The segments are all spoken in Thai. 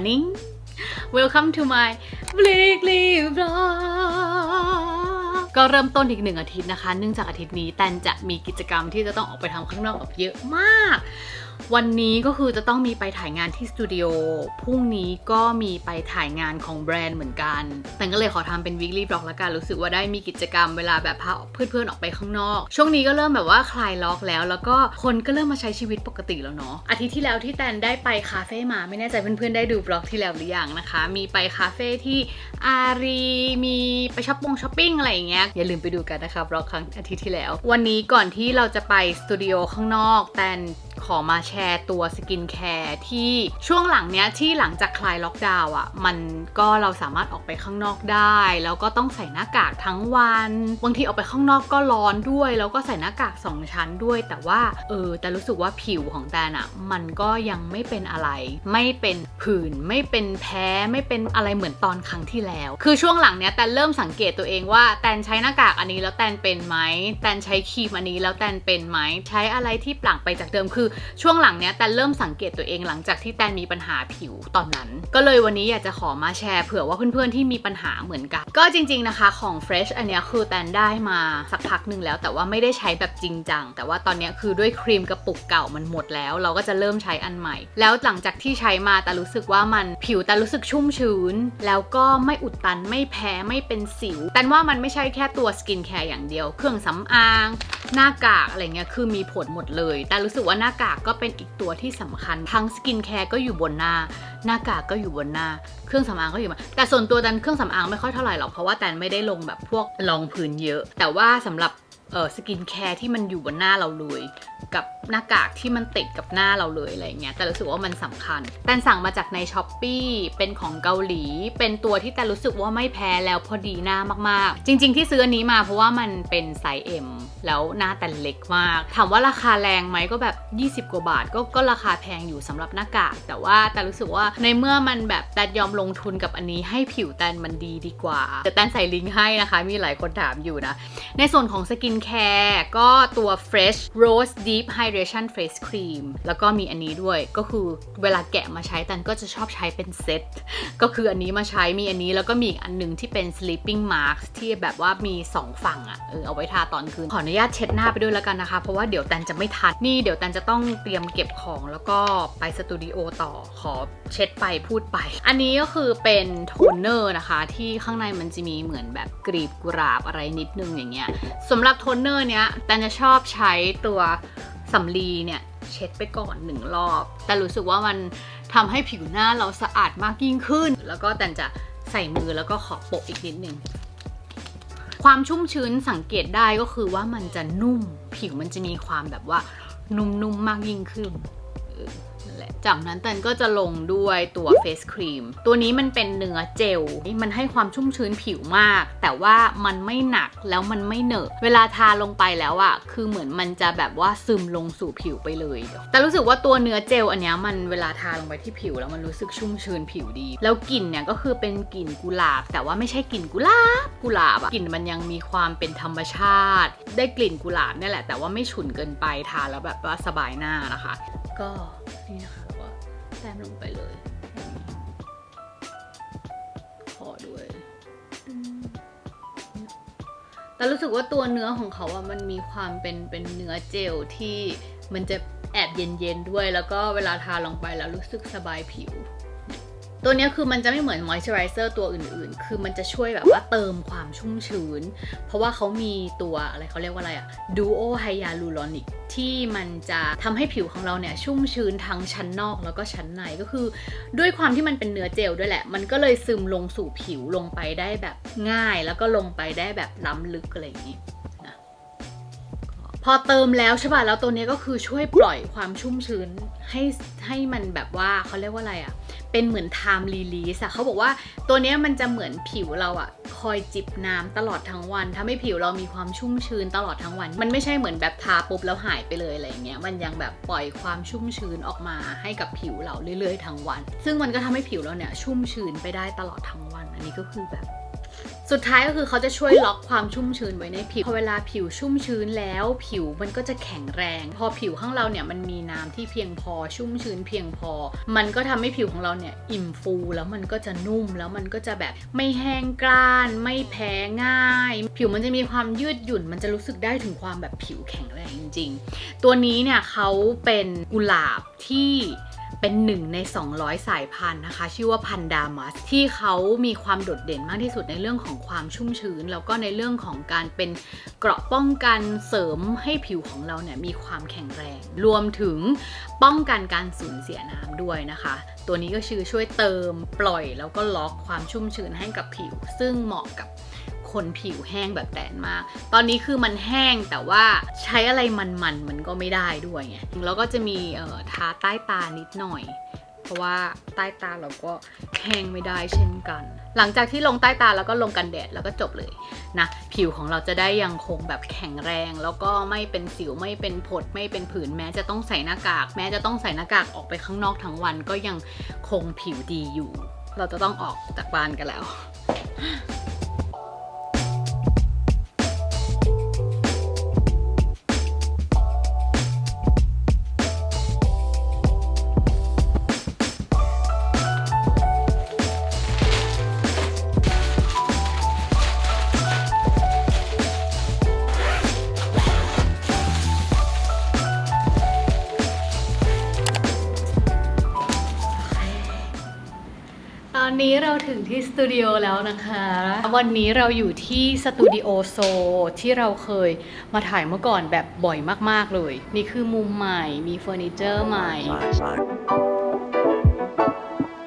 Morning Welcome to my weekly vlog ก็เริ่มต้นอีกหนึ่งอาทิตย์นะคะ เนื่องจากอาทิตย์นี้แตนจะมีกิจกรรมที่จะต้องออกไปทำข้างนอกแบบเยอะมาก วันนี้ก็คือจะต้องมีไปถ่ายงานที่สตูดิโอ พรุ่งนี้ก็มีไปถ่ายงานของแบรนด์เหมือนกัน แต่ก็เลยขอทำเป็น weekly vlog ละกัน รู้สึกว่าได้มีกิจกรรมเวลาแบบพาเพื่อนๆออกไปข้างนอก ช่วงนี้ก็เริ่มแบบว่าคลายล็อกแล้ว แล้วก็คนก็เริ่มมาใช้ชีวิตปกติแล้วเนาะ อาทิตย์ที่แล้วที่แตนได้ไปคาเฟ่มา ไม่แน่ใจเพื่อนๆได้ดูบล็อกที่แล้วหรือยังนะคะ มีไปคาเฟ่ที่อารีมีไปช้อปปงช้อปปิ้งอะไรอย่างเงี้ย อย่าลืมไปดูกันนะคะบล็อกครั้งอาทิตย์ที่แล้ว วันนี้ก่อนที่เราจะไปสตูดิโอข้างนอก แตน ขอมาแชร์ตัวสกินแคร์ที่ช่วงหลังเนี้ยที่หลังจากคลายล็อกดาวน์อะ มันก็เราสามารถออกไปข้างนอกได้ แล้วก็ต้องใส่หน้ากากทั้งวัน บางทีออกไปข้างนอกก็ร้อนด้วย แล้วก็ใส่หน้ากากสองชั้นด้วย แต่ว่าเออแต่รู้สึกว่าผิวของแตนอะ มันก็ยังไม่เป็นอะไร ไม่เป็นผื่นไม่เป็นแพ้ไม่เป็นอะไรเหมือนตอนครั้งที่แล้ว คือช่วงหลังเนี้ยแตนเริ่มสังเกตตัวเองว่าแตนใช้หน้ากากอันนี้แล้วแตนเป็นไหมแตนใช้ครีมอันนี้แล้วแตนเป็นไหมใช้อะไรที่ปล่งไปจากเดิมคือช่วงหลังเนี้ยแตนเริ่มสังเกตตัวเองหลังจากที่แตนมีปัญหาผิวตอนนั้น ก็เลยวันนี้อยากจะขอมาแชร์เผื่อว่าเพื่อนๆที่มีปัญหาเหมือนกัน ก็จริง ๆนะคะของ Fresh อันเนี้ยคือแตนได้มาสักพักหนึ่งแล้ว แต่ว่าไม่ได้ใช้แบบจริงจังแต่ว่าตอนเนี้ยคือด้วยครีมกระปุกเก่ามันหมดแล้ว เราก็จะเริ่มใช้อันใหม่ แล้วหลังจากที่ใช้มาแต่รู้สึกว่ามันผิวแต่รู้สึกชุ่มชื้น แล้วก็ไม่อุดตันไม่แพ้ไม่เป็นสิวแต่ว่ามันไม่ใช่แค่ตัวสกินแคร์อย่างเดียว เครื่องสำอาง หน้ากากอะไรเงี้ยคือมีผลหมดเลย แต่รู้สึกว่าหน้ากากก็เป็นอีกตัวที่สำคัญ ทั้งสกินแคร์ก็อยู่บนหน้า หน้ากากก็อยู่บนหน้า เครื่องสำอางก็อยู่บนแต่ส่วนตัวแตนเครื่องสำอางไม่ค่อยเท่าไหร่หรอกเพราะว่าแตนไม่ได้ลงแบบพวกรองพื้นเยอะ แต่ว่าสำหรับ เออสกินแคร์ที่มันอยู่บนหน้าเราเลย กับหน้ากากที่มันติดกับหน้าเราเลยอะไรเงี้ยแต่รู้สึกว่ามันสำคัญ แตนสั่งมาจากในช้อปปีเป็นของเกาหลี เป็นตัวที่แตนรู้สึกว่าไม่แพ้แล้วพอดีหน้ามากๆ จริง ๆ ที่ซื้ออันนี้มาเพราะว่ามันเป็นไซส์ M แล้วหน้าแตนเล็กมาก ถามว่าราคาแรงไหมก็แบบ 20 กว่าบาท ก็ก็ราคาแพงอยู่สำหรับหน้ากากแต่ว่าแต่รู้สึกว่าในเมื่อมันแบบแตนยอมลงทุนกับอันนี้ให้ผิวแตนมันดีดีกว่า แต่แตนใส่ลิงก์ให้นะคะ มีหลายคนถามอยู่นะในส่วนของสกินแคร์ก็ตัว Fresh Rose Deep Hydration Face Cream แล้วก็มีอันนี้ด้วยก็คือเวลาแกะมาใช้แตันก็จะชอบใช้เป็นเซตก็คืออันนี้มาใช้มีอันนี้แล้วก็มีอีกอันหนึงที่เป็น Sleeping Mask ที่แบบว่ามี 2 ฝั่งอะเออเอาไว้ทาตอนคืน ขออนุญาตเช็ดหน้าไปด้วยแล้วกันนะคะ เพราะว่าเดี๋ยวแตนจะไม่ทันนี่เดี๋ยวแตนจะต้องเตรียมเก็บของแล้วก็ไปสตูดิโอต่อขอเช็ดไปพูดไป อันนี้ก็คือเป็นโทนเนอร์นะคะ ที่ข้างในมันจะมีเหมือนแบบกรีบกุหลาบอะไรนิดนึงอย่างเงี้ยสำหรับโทนเนอร์เนี้ยแตนจะชอบใช้ตัวสำลีเนี่ยเช็ดไปก่อนหนึ่งรอบ แต่รู้สึกว่ามันทำให้ผิวหน้าเราสะอาดมากยิ่งขึ้น แล้วก็แตนจะใส่มือแล้วก็ขอโปะอีกนิดนึงความชุ่มชื้นสังเกตได้ก็คือว่ามันจะนุ่ม ผิวมันจะมีความแบบว่านุ่มๆมากยิ่งขึ้น ออนั่นแหละ จากนั้นแตนก็จะลงด้วยตัวเฟสครีมตัวนี้มันเป็นเนื้อเจล มันให้ความชุ่มชื้นผิวมาก แต่ว่ามันไม่หนักแล้วมันไม่เหนอะ เวลาทาลงไปแล้วอะคือเหมือนมันจะแบบว่าซึมลงสู่ผิวไปเลย แต่รู้สึกว่าตัวเนื้อเจลอันนี้มันเวลาทาลงไปที่ผิวแล้วมันรู้สึกชุ่มชื้นผิวดี แล้วกลิ่นเนี่ยก็คือเป็นกลิ่นกุหลาบ แต่ว่าไม่ใช่กลิ่นกุหลาบกุหลาบอะกลิ่นมันยังมีความเป็นธรรมชาติ ได้กลิ่นกุหลาบเนี่ยแหละ แต่ว่าไม่ฉุนเกินไปทาแล้วแบบว่าสบายหน้านะคะ ก็นี่นะคะแล้วก็แต้มลงไปเลยขอด้วยแต่รู้สึกว่าตัวเนื้อของเขาอะมันมีความเป็นเป็นเนื้อเจลที่มันจะแอบเย็นๆด้วย แล้วก็เวลาทาลงไปแล้วรู้สึกสบายผิว ตัวนี้คือมันจะไม่เหมือนมอยส์เจอไรเซอร์ตัวอื่นๆ คือมันจะช่วยแบบว่าเติมความชุ่มชื้น เพราะว่าเขามีตัวอะไรเขาเรียกว่าอะไรอะดูโอไฮยาลูรอนิกที่มันจะทำให้ผิวของเราเนี่ยชุ่มชื้นทั้งชั้นนอกแล้วก็ชั้นในก็คือ ด้วยความที่มันเป็นเนื้อเจลด้วยแหละ มันก็เลยซึมลงสู่ผิวลงไปได้แบบง่าย แล้วก็ลงไปได้แบบล้ำลึกอะไรอย่างนี้นะพอเติมแล้วใช่ป่ะแล้วตัวนี้ก็คือช่วยปล่อยความชุ่มชื้นให้ให้มันแบบว่าเขาเรียกว่าอะไรอะ เป็นเหมือน time release อะเขาบอกว่าตัวเนี้ยมันจะเหมือนผิวเราอะคอยจิบน้ำตลอดทั้งวันทำให้ผิวเรามีความชุ่มชื้นตลอดทั้งวัน มันไม่ใช่เหมือนแบบทาปุ๊บแล้วหายไปเลยอะไรเงี้ย มันยังแบบปล่อยความชุ่มชื้นออกมาให้กับผิวเราเรื่อยๆทั้งวัน ซึ่งมันก็ทำให้ผิวเราเนี่ยชุ่มชื้นไปได้ตลอดทั้งวัน อันนี้ก็คือแบบ สุดท้ายก็คือเขาจะช่วยล็อกความชุ่มชื้นไว้ในผิว พอเวลาผิวชุ่มชื้นแล้ว ผิวมันก็จะแข็งแรง พอผิวข้างเราเนี่ยมันมีน้ำที่เพียงพอชุ่มชื้นเพียงพอ มันก็ทำให้ผิวของเราเนี่ยอิ่มฟูแล้วมันก็จะนุ่มแล้วมันก็จะแบบไม่แห้งกร้าน ไม่แพ้ง่าย ผิวมันจะมีความยืดหยุ่น มันจะรู้สึกได้ถึงความแบบผิวแข็งแรงจริง ๆ ตัวนี้เนี่ยเขาเป็นกุหลาบที่ เป็นหนึ่งใน 200 สายพันธุ์นะคะ ชื่อว่าพันดามัส ที่เขามีความโดดเด่นมากที่สุดในเรื่องของความชุ่มชื้น แล้วก็ในเรื่องของการเป็นเกราะป้องกันเสริมให้ผิวของเราเนี่ยมีความแข็งแรง รวมถึงป้องกันการสูญเสียน้ำด้วยนะคะ ตัวนี้ก็คือช่วยเติมปล่อยแล้วก็ล็อกความชุ่มชื้นให้กับผิว ซึ่งเหมาะกับ คนผิวแห้งแบบแตนมาก ตอนนี้คือมันแห้งแต่ว่าใช้อะไรมันๆมมันก็ไม่ได้ด้วยไงแล้วก็จะมีเอ่อทาใต้ตานิดหน่อย เพราะว่าใต้ตาเราก็แห้งไม่ได้เช่นกัน หลังจากที่ลงใต้ตาแล้วก็ลงกันแดดแล้วก็จบเลยนะผิวของเราจะได้ยังคงแบบแข็งแรง แล้วก็ไม่เป็นสิวไม่เป็นผดไม่เป็นผื่นแม้จะต้องใส่หน้ากาก แม้จะต้องใส่หน้ากากออกไปข้างนอกทั้งวันก็ยังคงผิวดีอยู่ เราจะต้องออกจากบ้านกันแล้ว ตูดิโอแล้วนะคะ วันนี้เราอยู่ที่สตูดิโอโซที่เราเคยมาถ่ายเมื่อก่อนแบบบ่อยมาก ๆ เลย นี่คือมุมใหม่มีเฟอร์นิเจอร์ใหม่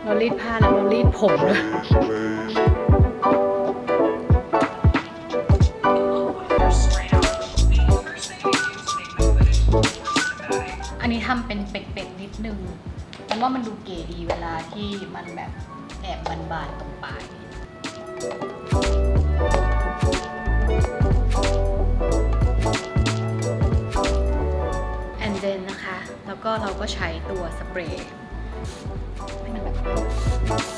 เรารีดผ้าแล้วเรารีดผมด้วยอันนี้ทำเป็นเป็ดๆนิดนึงมันว่ามันดูเก๋ดีเวลาที่มันแบบ แอบบานๆตรงปลายแอนเดนนะคะ แล้วก็เราก็ใช้ตัวสเปรย์ให้มันแบบ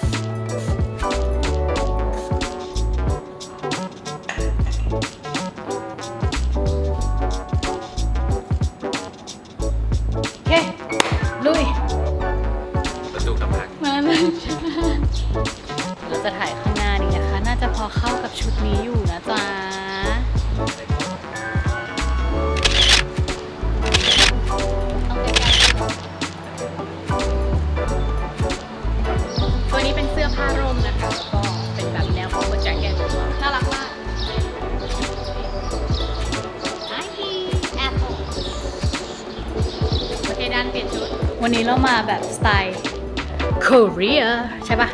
Korea ใช่ปะ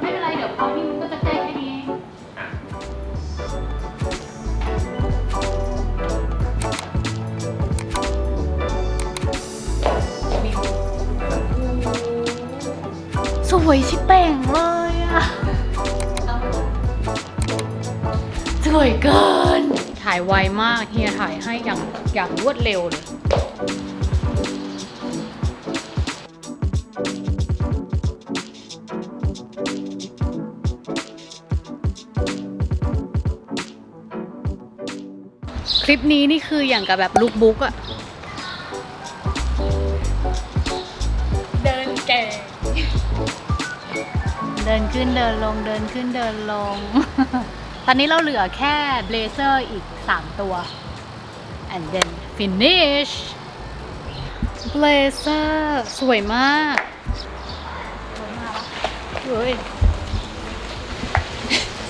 ไม่เป็นไร เดี๋ยวพอที่มันก็จะใกล้แค่นี้เองวิวสวยชิบเป่งเลยอะสวยเกิน ถ่ายไวมากเฮียถ่ายให้อย่างอย่างรวดเร็วเลย นี้นี่คืออย่างกับแบบลุกบุ๊กอะเดินเก่งเดินขึ้นเดินลงเดินขึ้นเดินลง ตอนนี้เราเหลือแค่เบลเซอร์อีก 3 ตัว and then finish เบลเซอร์สวยมากสวยมากเฮ้ย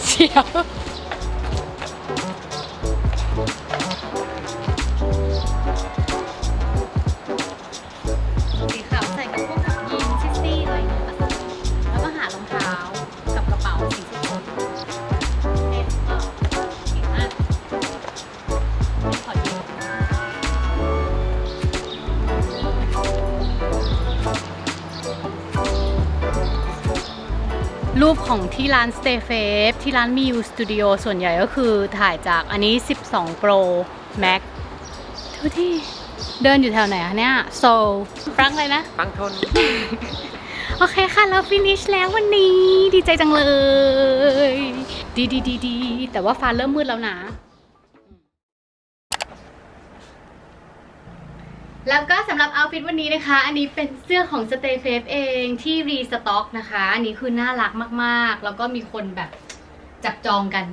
เชียว รูปของที่ร้าน Stay f a v e ที่ร้านมี U Studio ส่วนใหญ่ก็คือถ่ายจากอันนี้ 12 Pro Max ทุกที่เดินอยู่แถวไหนอะเนี่ยโซลฟรังเลยนะ ฟังทน โอเคค่ะ เราฟินิชแล้ววันนี้ ดีใจจังเลย ดีดีดีดีแต่ว่าฟ้าเริ่มมืดแล้วนะ แล้วก็สำหรับเอาฟิตวันนี้นะคะ อันนี้เป็นเสื้อของ Stay f a v e เองที่รีสต็อกนะคะ อันนี้คือน่ารักมากๆ แล้วก็มีคนแบบจับจองกัน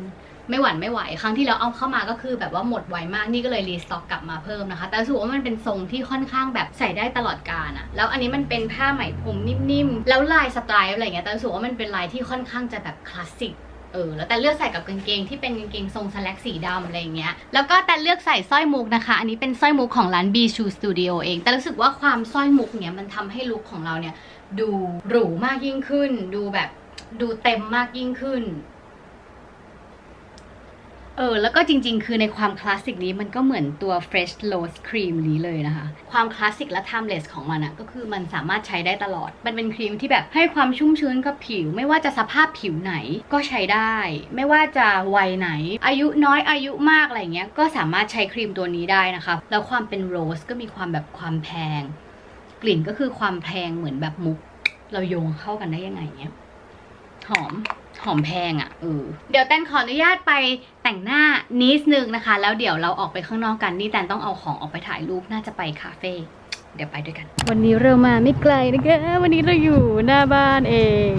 ไม่หวั่นไม่ไหว ครั้งที่แล้วเอาเข้ามาก็คือแบบว่าหมดไวมากนี่ก็เลยรีสต็อกกลับมาเพิ่มนะคะ แต่รู้สึกว่ามันเป็นทรงที่ค่อนข้างแบบใส่ได้ตลอดกาลอะแล้วอันนี้มันเป็นผ้าไหมพรมนิ่มๆ แล้วลายสไตล์อะไรเงี้ยแต่รู้สึกว่ามันเป็นลายที่ค่อนข้างจะแบบคลาสสิก เออแล้วแต่เลือกใส่กับกางเกงที่เป็นกางเกงทรงสแลกสีดำอะไรเงี้ยแล้วก็แต่เลือกใส่สร้อยมุกนะคะ อันนี้เป็นสร้อยมุกของร้าน B Shoe Studio เอง แต่รู้สึกว่าความสร้อยมุกเนี้ยมันทำให้ลุคของเราเนี่ยดูหรูมากยิ่งขึ้น ดูแบบดูเต็มมากยิ่งขึ้น เออ แล้วก็จริงๆ คือในความคลาสสิกนี้มันก็เหมือนตัว Fresh Rose Cream นี้เลยนะคะ ความคลาสสิกและ timeless ของมันอะก็คือมันสามารถใช้ได้ตลอด มันเป็นครีมที่แบบให้ความชุ่มชื้นกับผิว ไม่ว่าจะสภาพผิวไหนก็ใช้ได้ ไม่ว่าจะวัยไหน อายุน้อยอายุมากอะไรเงี้ย ก็สามารถใช้ครีมตัวนี้ได้นะคะ แล้วความเป็นโรสก็มีความแบบความแพง กลิ่นก็คือความแพงเหมือนแบบมุก เราโยงเข้ากันได้ยังไงเนี้ย หอม หอมแพงอะ่ะเออเดี๋ยวแตนขออนุญาตไปแต่งหน้านิดนึงนะคะ แล้วเดี๋ยวเราออกไปข้างนอกกันนี่แตนต้องเอาของออกไปถ่ายรูปน่าจะไปคาเฟ่เดี๋ยวไปด้วยกัน วันนี้เรามาไม่ไกลนะคะ วันนี้เราอยู่หน้าบ้านเอง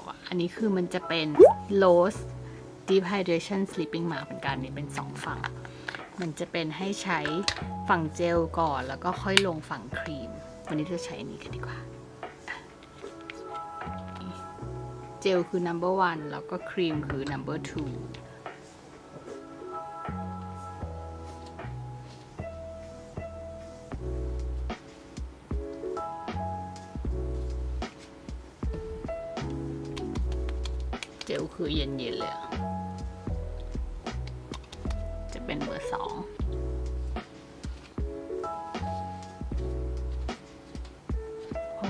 บอกอะ อันนี้คือมันจะเป็น Loose Deep Hydration Sleeping Mask เป็นการนี่เป็นสองฝั่ง มันจะเป็นให้ใช้ฝั่งเจลก่อนแล้วก็ค่อยลงฝั่งครีม วันนี้จะใช้อันนี้กันดีกว่า เจลคือ number one แล้วก็ครีมคือ number two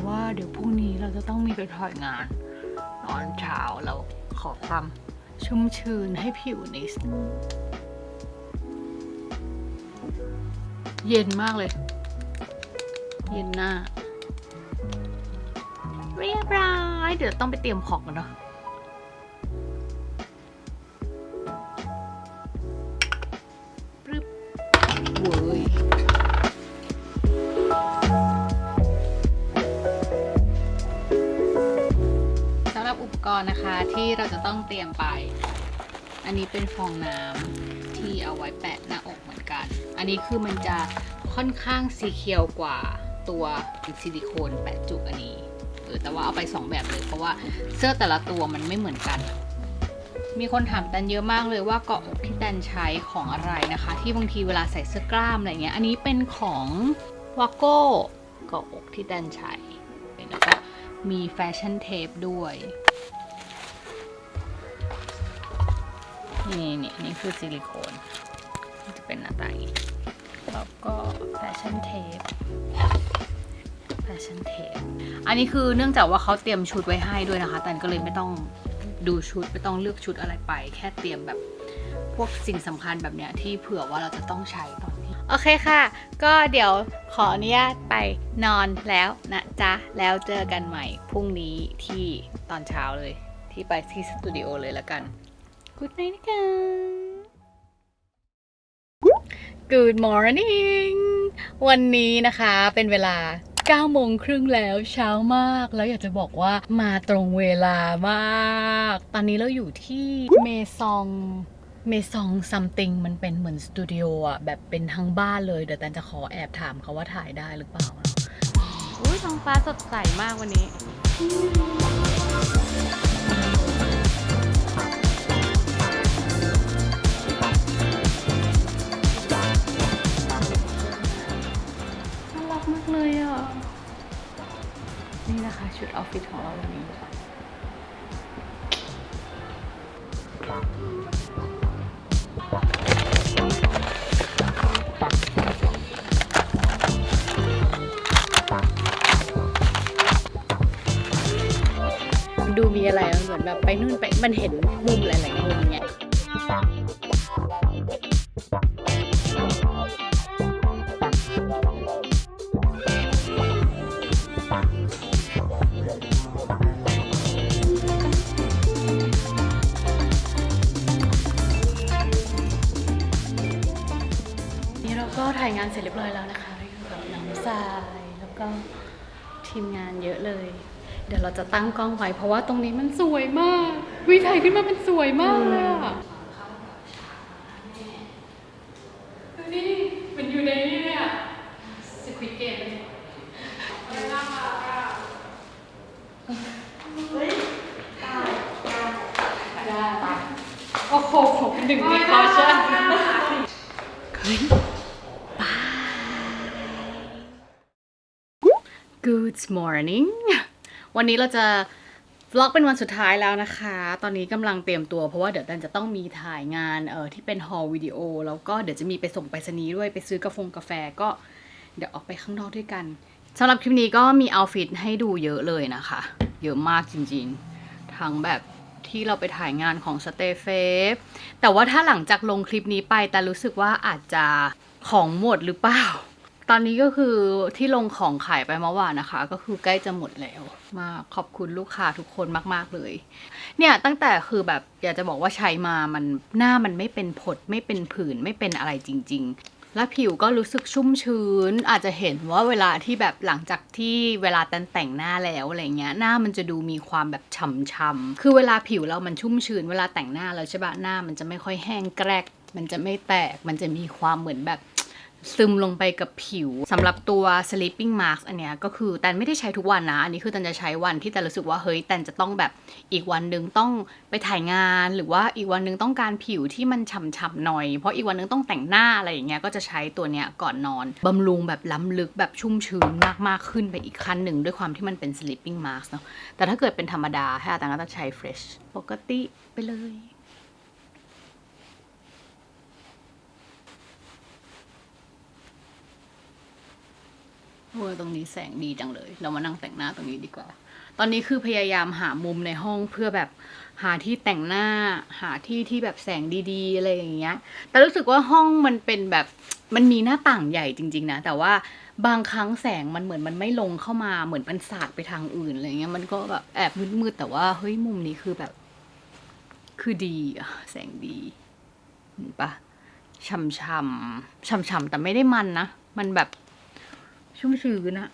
ว่าเดี๋ยวพรุ่งนี้เราจะต้องมีไปถ่ายงาน นอนเช้าเราขอความชุ่มชื้นให้ผิวนิดเย็นมากเลย เย็นหน้า เรียบร้อย เดี๋ยวต้องไปเตรียมของกันเนาะ ต้องเตรียมไป อันนี้เป็นฟองน้ำที่เอาไว้แปะหน้าอกเหมือนกัน อันนี้คือมันจะค่อนข้างสีเขียวกว่าตัวซิลิโคนแปะจุกอันนี้เออแต่ว่าเอาไปสองแบบเลยเพราะว่าเสื้อแต่ละตัวมันไม่เหมือนกัน มีคนถามแตนเยอะมากเลยว่าเกาะอกที่แตนใช้ของอะไรนะคะ ที่บางทีเวลาใส่เสื้อกล้ามอะไรเงี้ย อันนี้เป็นของวาโก้เกาะอกที่แตนใช้แล้วก็มีแฟชั่นเทปด้วย นี่นี่นี่คือซิลิโคนจะเป็นหน้าตาอย่างนี้แล้วก็แฟชั่นเทปแฟชั่นเทปอันนี้คือเนื่องจากว่าเขาเตรียมชุดไว้ให้ด้วยนะคะแตนก็เลยไม่ต้องดูชุดไม่ต้องเลือกชุดอะไรไป แค่เตรียมแบบพวกสิ่งสำคัญแบบเนี้ยที่เผื่อว่าเราจะต้องใช้ตอนนี้ โอเคค่ะ ก็เดี๋ยวขออนุญาตไปนอนแล้วนะจ๊ะ แล้วเจอกันใหม่พรุ่งนี้ที่ตอนเช้าเลย ที่ไปที่สตูดิโอเลยล้วกัน Good night นะคะ Good morning วันนี้นะคะเป็นเวลา9โมงครึ่งแล้วเช้ามากแล้วอยากจะบอกว่ามาตรงเวลามาก ตอนนี้เราอยู่ที่เมซองเมซองซัมติงมันเป็นเหมือนสตูดิโออะแบบเป็นทั้งบ้านเลย เดี๋ยวแตนจะขอแอบถามเขาว่าถ่ายได้หรือเปล่าอุ้ยท้องฟ้าสดใสมากวันนี้ เลยอะ นี่นะคะชุดออฟฟิศของเราวันนี้ดูมีอะไรมันเหมือนแบบไปนู่นไป มันเห็นมุมหลายๆมุมเนี้ เดี๋ยวเราจะตั้งกล้องไว้ เพราะว่าตรงนี้มันสวยมากวิถ่ายขึ้นมาเป็นสวยมากเลยอะดูดิมันอยู่ในนี่เลยอะสควิตเกมเลยได้โอ้โหหนึ่งในคอชั่นเฮ้ยบาย Good morning วันนี้เราจะวล็อกเป็นวันสุดท้ายแล้วนะคะ ตอนนี้กำลังเตรียมตัวเพราะว่าเดี๋ยวดันจะต้องมีถ่ายงานเออที่เป็นฮอลวิดีโอแล้วก็เดี๋ยวจะมีไปส่งไปรษณีย์ด้วยไปซื้อกาแฟกาแฟก็เดี๋ยวออกไปข้างนอกด้วยกันสำหรับคลิปนี้ก็มีเอาฟิตให้ดูเยอะเลยนะคะ เยอะมากจริงๆ ทั้งแบบที่เราไปถ่ายงานของสเตเฟฟแต่ว่าถ้าหลังจากลงคลิปนี้ไปแต่รู้สึกว่าอาจจะของหมดหรือเปล่า ตอนนี้ก็คือที่ลงของขายไปเมื่อวานนะคะ ก็คือใกล้จะหมดแล้วมากขอบคุณลูกค้าทุกคนมาก ๆ เลย เนี่ยตั้งแต่คือแบบอยากจะบอกว่าใช้มามันหน้ามันไม่เป็นผด ไม่เป็นผื่นไม่เป็นอะไรจริง ๆ แล้วผิวก็รู้สึกชุ่มชื้น อาจจะเห็นว่าเวลาที่แบบหลังจากที่เวลาแต่งแต่งหน้าแล้วอะไรเงี้ยหน้ามันจะดูมีความแบบฉ่ำๆคือเวลาผิวเรามันชุ่มชื้น เวลาแต่งหน้าแล้วใช่ปะหน้ามันจะไม่ค่อยแห้งแกรกมันจะไม่แตกมันจะมีความเหมือนแบบ ซึมลงไปกับผิวสำหรับตัว sleeping mask อันเนี้ยก็คือแตนไม่ได้ใช้ทุกวันนะ อันนี้คือแตนจะใช้วันที่แตนรู้สึกว่าเฮ้ยแตนจะต้องแบบอีกวันหนึ่งต้องไปถ่ายงาน หรือว่าอีกวันหนึ่งต้องการผิวที่มันฉ่ำๆหน่อย เพราะอีกวันหนึ่งต้องแต่งหน้าอะไรอย่างเงี้ยก็จะใช้ตัวเนี้ยก่อนนอนบำรุงแบบล้ำลึกแบบชุ่มชื้นมากๆขึ้นไปอีกขั้นหนึ่งด้วยความที่มันเป็น sleeping mask เนาะแต่ถ้าเกิดเป็นธรรมดาให้อาจารย์ก็จะใช้ fresh ปกติไปเลย โอ้ยตรงนี้แสงดีจังเลย เรามานั่งแต่งหน้าตรงนี้ดีกว่า ตอนนี้คือพยายามหามุมในห้องเพื่อแบบหาที่แต่งหน้า หาที่ที่แบบแสงดีๆอะไรอย่างเงี้ย แต่รู้สึกว่าห้องมันเป็นแบบมันมีหน้าต่างใหญ่จริง ๆ นะ แต่ว่าบางครั้งแสงมันเหมือนมันไม่ลงเข้ามาเหมือนมันสาดไปทางอื่นอะไรเงี้ยมันก็แบบแอบมืดๆแต่ว่าเฮ้ยมุมนี้คือแบบ คือดีอะแสงดีเห็นปะช่ำๆช่ำๆแต่ไม่ได้มันนะ มันแบบ ชุ่มชื้นอะ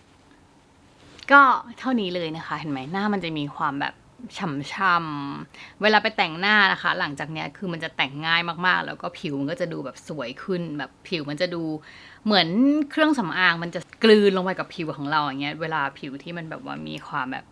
ก็เท่านี้เลยนะคะ เห็นไหมหน้ามันจะมีความแบบฉ่ำๆ เวลาไปแต่งหน้านะคะ หลังจากเนี้ยคือมันจะแต่งง่ายมากๆ แล้วก็ผิวมันก็จะดูแบบสวยขึ้น แบบผิวมันจะดูเหมือนเครื่องสำอางมันจะกลืนลงไปกับผิวของเราอย่างเงี้ย เวลาผิวที่มันแบบว่ามีความแบบ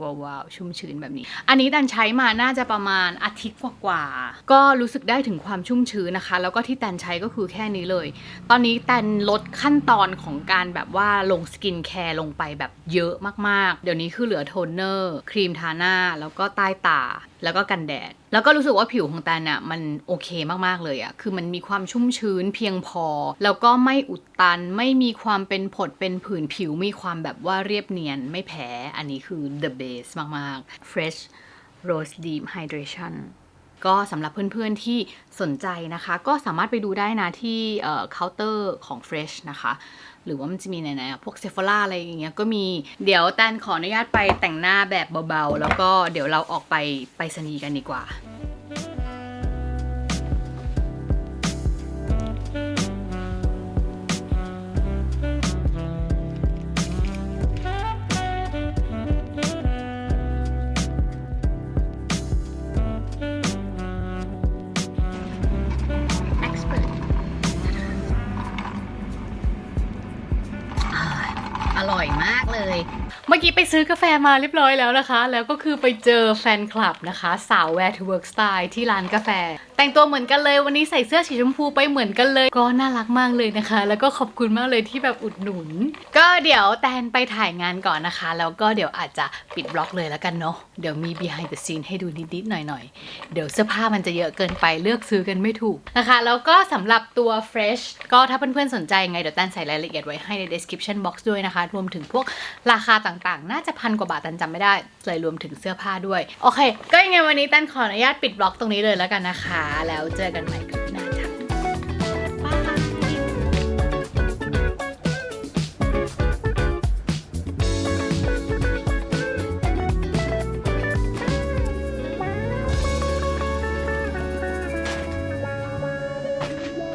ว้าวชุ่มชื้นแบบนี้ อันนี้ดันใช้มาน่าจะประมาณอาทิตย์กว่าๆก็รู้สึกได้ถึงความชุ่มชื้นนะคะ แล้วก็ที่แตนใช้ก็คือแค่นี้เลย ตอนนี้แตนลดขั้นตอนของการแบบว่าลงสกินแคร์ลงไปแบบเยอะมากๆ เดี๋ยวนี้คือเหลือโทนเนอร์ ครีมทาหน้า แล้วก็ใต้ตา แล้วก็กันแดด แล้วก็รู้สึกว่าผิวของแตนอะมันโอเคมากๆเลยอะคือมันมีความชุ่มชื้นเพียงพอ แล้วก็ไม่อุดตัน ไม่มีความเป็นผดเป็นผื่นผิว มีความแบบว่าเรียบเนียน ไม่แพ้ อันนี้คือ the base มากๆ fresh rose deep hydration ก็สำหรับเพื่อนๆที่สนใจนะคะ ก็สามารถไปดูได้นะที่เคาน์เตอร์ของ Fresh นะคะ หรือว่ามันจะมีไหนๆอะพวกเซฟอล่าอะไรอย่างเงี้ยก็มีเดี๋ยวแตนขออนุญาตไปแต่งหน้าแบบเบาๆ แล้วก็เดี๋ยวเราออกไปไปสนีกันดีกว่า มื่อกี้ไปซื้อกาแฟมาเรียบร้อยแล้วนะคะ แล้วก็คือไปเจอแฟนคลับนะคะ สาว Wear to Work Style ที่ร้านกาแฟ แต่งตัวเหมือนกันเลยวันนี้ใส่เสื้อสีชมพูไปเหมือนกันเลย ก็น่ารักมากเลยนะคะ แล้วก็ขอบคุณมากเลยที่แบบอุดหนุน ก็เดี๋ยวแตนไปถ่ายงานก่อนนะคะ แล้วก็เดี๋ยวอาจจะปิดบล็อกเลยแล้วกันเนาะเดี๋ยวมี behind the scene ให้ดูนิดๆหน่อยๆเดี๋ยวเสื้อผ้ามันจะเยอะเกินไปเลือกซื้อกันไม่ถูกนะคะแล้วก็สำหรับตัว fresh ก็ถ้าเพื่อนๆสนใจยังไงเดี๋ยวแตนใส่รายละเอียดไว้ให้ใน description box ด้วยนะคะ รวมถึงพวกราคาต่างๆ น่าจะพันกว่าบาทตันจำไม่ได้เลยรวมถึงเสื้อผ้าด้วย โอเค ก็ยังไงวันนี้ตันขออนุญาตปิดบล็อกตรงนี้เลยแล้วกันนะคะ แล้วเจอกันใหม่กับ